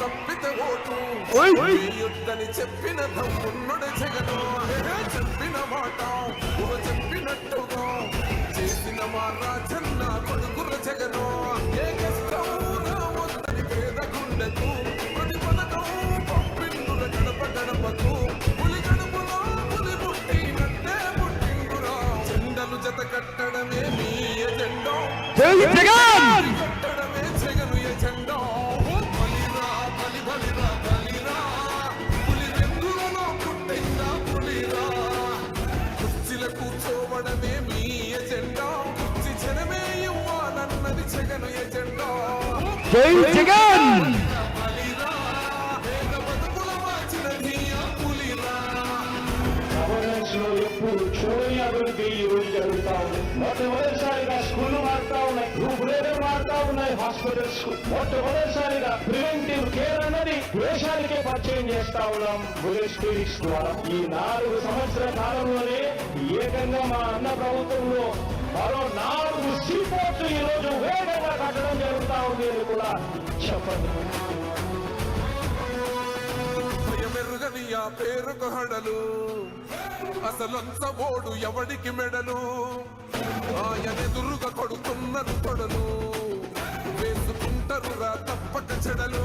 తప్పితే ఓటు. యుద్ధని చెప్పిన దమ్మున్నడు జగను. చెప్పిన మాట. చెప్పినట్టుగా చేసిన మా రాజన్న కొడుకుల జగను. ఏ కష్టం రావద్దని పేద గుండెకు ప్రతి పథకం పంపిండుల గడప గడపకు. పులి గడుపులో పులి పుట్టినట్టే పుట్టిండురా. జెండలు జత కట్టడమే మీ ఎజెండో. జగన్! గవర్నెన్స్లో ఎప్పుడు చూడని అభివృద్ధి జరుగుతా ఉంది మొట్టమొదటిసారిగా స్కూల్ మారుతా ఉన్నాయి గ్రూప్ మారుతా ఉన్నాయి హాస్పిటల్స్ మొట్టమొదటిసారిగా ప్రివెంటివ్ కేర్ అన్నది దేశానికే పరిచయం చేస్తా ఉన్నాం బులెట్ క్లినిక్స్ ద్వారా ఈ నాలుగు సంవత్సరాల కాలంలోనే ఏకంగా మా అన్న ప్రభుత్వంలో మరో నాలుగు సీపోర్ట్లు ఈ రోజు వేగంగా కట్టడం జరుగుతూ ఉంది అని కూడా చెప్పండి భయమెరుగని ఆ పేరుకు హడలు. అసలంత ఓడు ఎవడికి మెడలు? ఆయనెదురుగా కొడుతున్నారు తొడలు వేసుకుంటారు రా తప్పక చెడలు.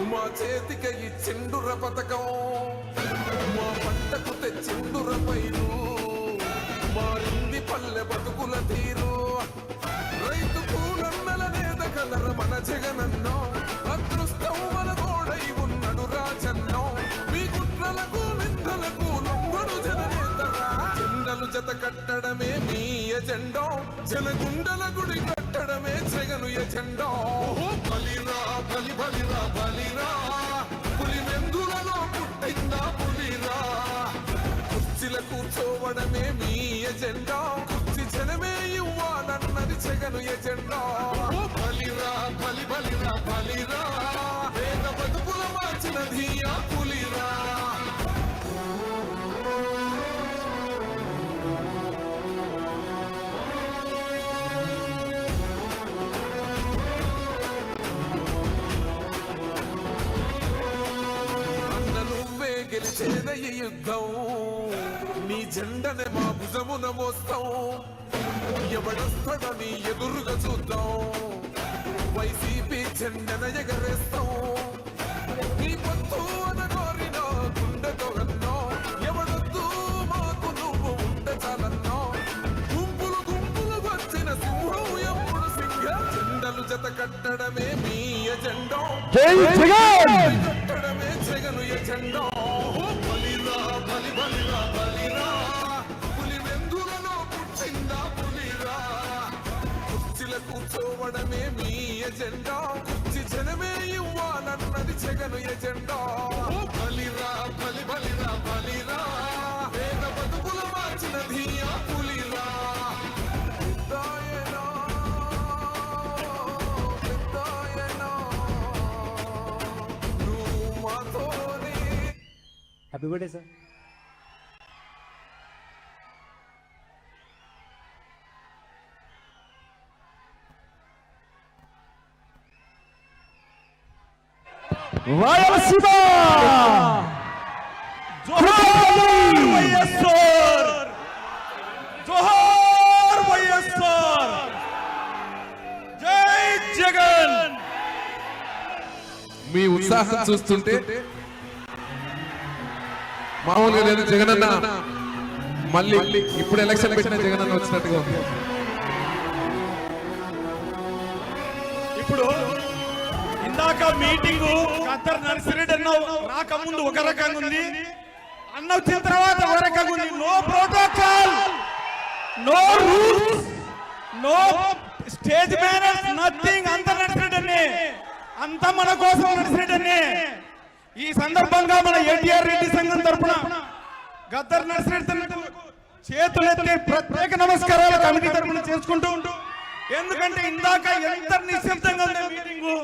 మా చేతికి చెండుర పథకం మా పంటకు తెచ్చిండుర పైరు. మారింది పల్లె బతుకుల తీరు. రైతు పూలన్నల నేత కలర మన జగనన్నో. అదృష్టం మన గోడై ఉన్నడు రాజన్నో. మీ కుట్రలకు నిందలకు లొంగడు జననేతరా. జెండలు జత కట్టడమే మీ ఎజెండో. జనగుండల గుడి కట్టడమే జగను ఎజెండో. బలిరా బలి బలిరా బలిరా. పులి మెందులలో పుట్టిందా పులిరా? కుర్చీల కూర్చోవడమే మీ ఎజెండా. కుర్చీ జనమే ఇవ్వాలన్నది జగను ఎజెండా. బలిరా బలి బలిరా బలిరా. పేద బతుకుల మార్చినది ఆ ఈ యుద్ధం నీ జెండనే మా భుజమున మోస్తాం ఎవడొస్తాడని ఎదురుగా చూద్దాం వైసీపీ జెండన ఎగరేస్తాం నీ పొత్తు అనగోరిన గుండెతో అన్నో ఎవడొద్దు మాకు నువ్వు ఉండ చాలన్నో గుంపులు గుంపులు వచ్చిన సింహం ఎప్పుడు సింహ జెండలు జత కట్టడమే మీ ఎజెండో జై జగన్ కట్టడమే జగను ఎజెండా బలిరా బలిరా పులి వెందులలో పుట్టిందా పులిరా? కుర్చీల కూర్చోవడమే మీ ఎజెండా కుర్చీ జనమే ఇవ్వాలన్నది జగను ఎజెండా. బలిరా బలి బలిరా బలిరా పేద బతుకుల మార్చినది ఆ పులిరా. హ్యాపీ బర్త్డే సార్ రాయలసీమ జోహార్ వైఎస్ఆర్! జై జగన్! మీ ఉత్సాహం చూస్తుంటే మామూలుగా లేదు జగనన్న మళ్ళీ ఇప్పుడు ఎలక్షన్ పెట్టిన జగనన్న వచ్చినట్టుగా ఉంది. ఇప్పుడు ఇందాక మీటింగ్ ఖద్దర్ నర్సిరెడ్డి అన్న రాకముందు ఒక రకంగా ఉంది. అన్న వచ్చిన తర్వాత ఒక రకంగా ఉంది. No protocol no rules no stage manners nothing అంత నర్సిరెడ్డి అంత మన కోసం నర్సిరెడ్డి ఈ సందర్భంగా మన ఎన్టీఆర్ రెడ్డి సంఘం తరఫున గద్దర్ నర్సిరెడ్డి చేతులెత్తి ప్రత్యేక నమస్కారాలు కమిటీ తరఫున చేసుకుంటూ ఉంటూ. ఎందుకంటే ఇందాక ఎంత నిశ్శబ్దంగా ఉంది మీటింగు.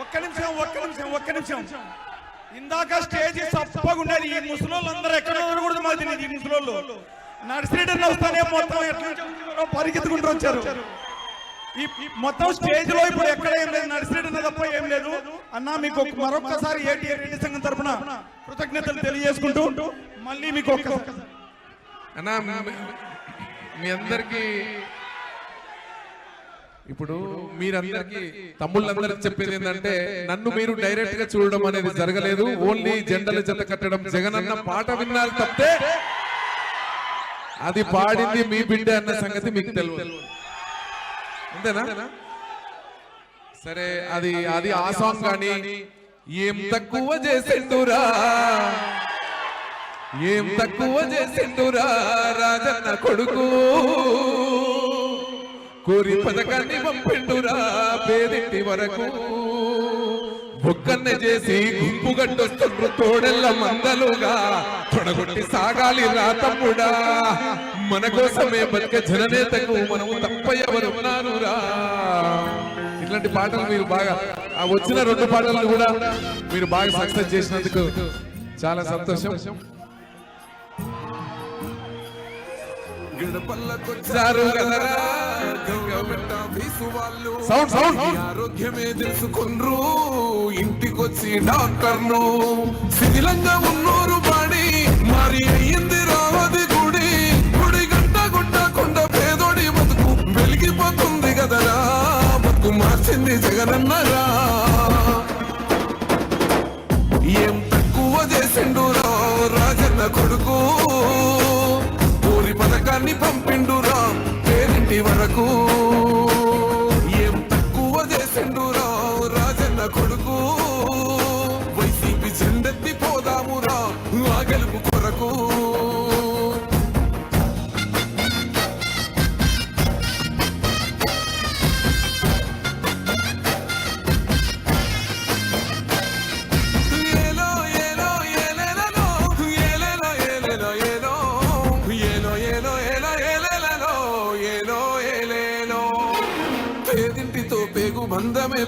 ఒక్క నిమిషం ఒక్క నిమిషం ఒక్క నిమిషం. ఇందాక స్టేజ్ సప్పగా ఉండేది ఈ ముసలోళ్ళు అందరూ ఎక్కడ ఉండకూడదు మాకు తెలియదు ఈ ముసలోళ్ళు. నర్సిరెడ్డి వస్తానే మొత్తం ఎట్లా పరిగెత్తుకుంటూ వచ్చారు. ఈ మొత్తం స్టేజ్లో ఇప్పుడు ఎక్కడ ఏం లేదు నర్సిరెడ్డి తప్ప ఏం లేదు. అన్న మీకు ఒక- మరొక్కసారి ఏటీఆర్ రెడ్డి సంఘం తరపున కృతజ్ఞతలు తెలియజేసుకుంటూ మళ్ళీ మీకు ఒక్కసారి అన్నా మీ- మీ అందరికి ఇప్పుడు మీరందరికి తమ్ముళ్ళందరికి చెప్పేది ఏంటంటే నన్ను మీరు డైరెక్ట్గా చూడడం అనేది జరగలేదు. ఓన్లీ జెండల జత కట్టడం. జగనన్న పాట విన్నారు తప్పితే అది పాడింది మీ బిడ్డ అన్న సంగతి మీకు తెలియదు. అంతేనా? సరే అది అది ఆ సాంగ్ కానీ ఏం తక్కువ చేసిండురా? ఏం తక్కువ చేసిండురా? రాజన్న కొడుకు. కోరి పథకాన్ని పంపిండురా పేదింటి వరకు. బొక్కన్న చేసి గుంపు గట్టొస్తుండ్రు తోడెల్ల మందలుగా. తొడగొట్టి సాగాలి రా తమ్ముడా. మన కోసమే బతిక జననేతకు మనము తప్ప ఎవరున్నారు రా ఇట్లాంటి పాటలు మీరు బాగా ఆ వచ్చిన రెండు పాటలను కూడా మీరు బాగా సక్సెస్ చేసినందుకు చాలా సంతోషం. సారు కదరా. సౌండ్ సౌండ్ ఆరోగ్యమే తెలుసుకుండ్రు. ఇంటికొచ్చి డాక్టర్ను శిథిలంగా ఉన్నోరు బాడి మరి అయ్యింది రావది గుడి. గుడి గంట గుడ్డ కొండ పేదోడి బతుకు. వెలిగిపోతుంది కదరా బతుకు మార్చింది జగనన్నరా. cool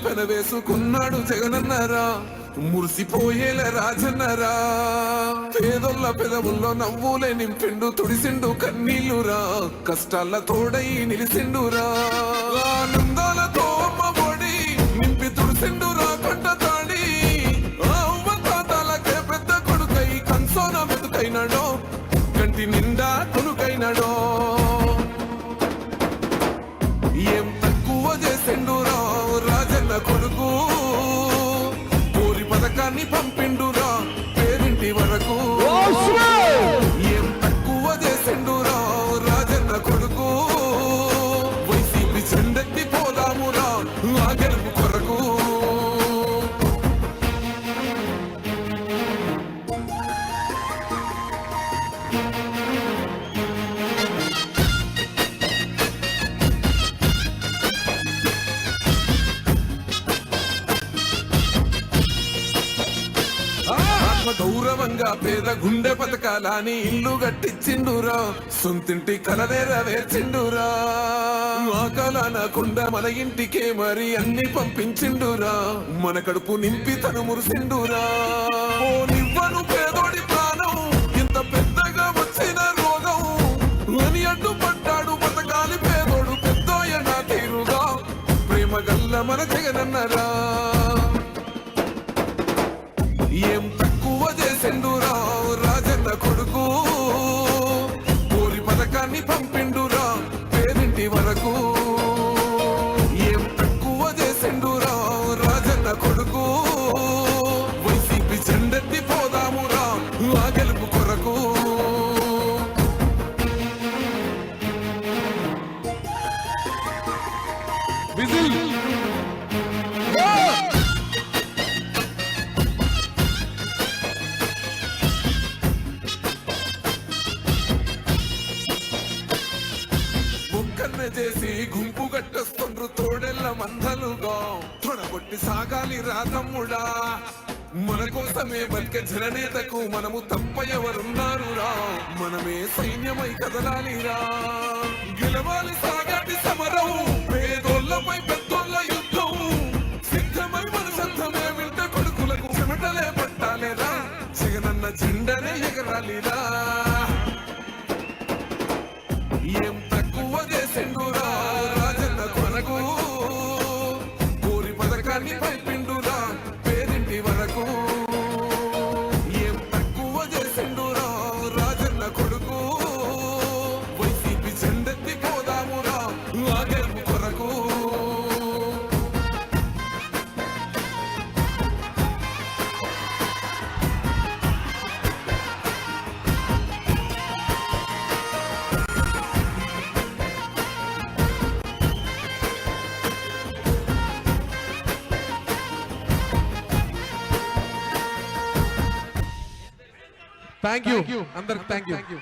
బంధమే పెనవేసుకున్నాడు జగనన్నరా. మురిసిపోయేల రాజన్నరా. పేదొల్ల పెదవుల్లో నవ్వులే నింపిండు తుడిసిండు కన్నీళ్ళురా. కష్టాల తోడై నిలిసిండురా. ఆనందాలతో అమ్మ నింపి తుడిసిండు తుడిసిండురా కంట తాడి. అవ్వ తాతలకే పెద్ద కొడుకై కన్సోన మెతుకైనాడో కంటి నిన్న గుండె పథకాలని ఇల్లు కట్టించిండురా. సొంతింటి కలనేరవేర్చిండురా ఆ కాలానకుండా మన ఇంటికే మరి అన్ని పంపించిండురా. మన కడుపు నింపి తను మురిసిండురా. ఓ నివ్వను పేదోడి ప్రాణం ఇంత పెద్దగా వచ్చిన రోగం. అని అడ్డుపడ్డాడు బతకాలి పేదోడు పెద్దోయ నా తీరుగా. ప్రేమ గల్ల మన జగనన్నరా. ఏం తక్కువ చేసిండురా. విజిల్. చేసి గుంపు గట్టొస్తుండ్రు తోడెల్ల మందలుగా. తొడగొట్టి సాగాలి రా తమ్ముడా. మన కోసమే బతికే జననేతకు మనము తప్ప ఎవరున్నారు రా మనమే సైన్యమై కదలాలి రా గెలవాలి సాగాటి సమరం. పేదోళ్ళపై పెద్దోళ్ళ యుద్ధం. సిద్ధమై మన సద్ధమే వింట కొడుకులకు చెమటలే పట్టాలేరా? జగనన్న జెండనే ఎగరాలిరా. ఏం తక్కువ చేసిండురా? రాజన్న కొనకు కోరి పథకాన్ని పంపిండురా థ్యాంక్ యూ అందరికి థ్యాంక్ యూ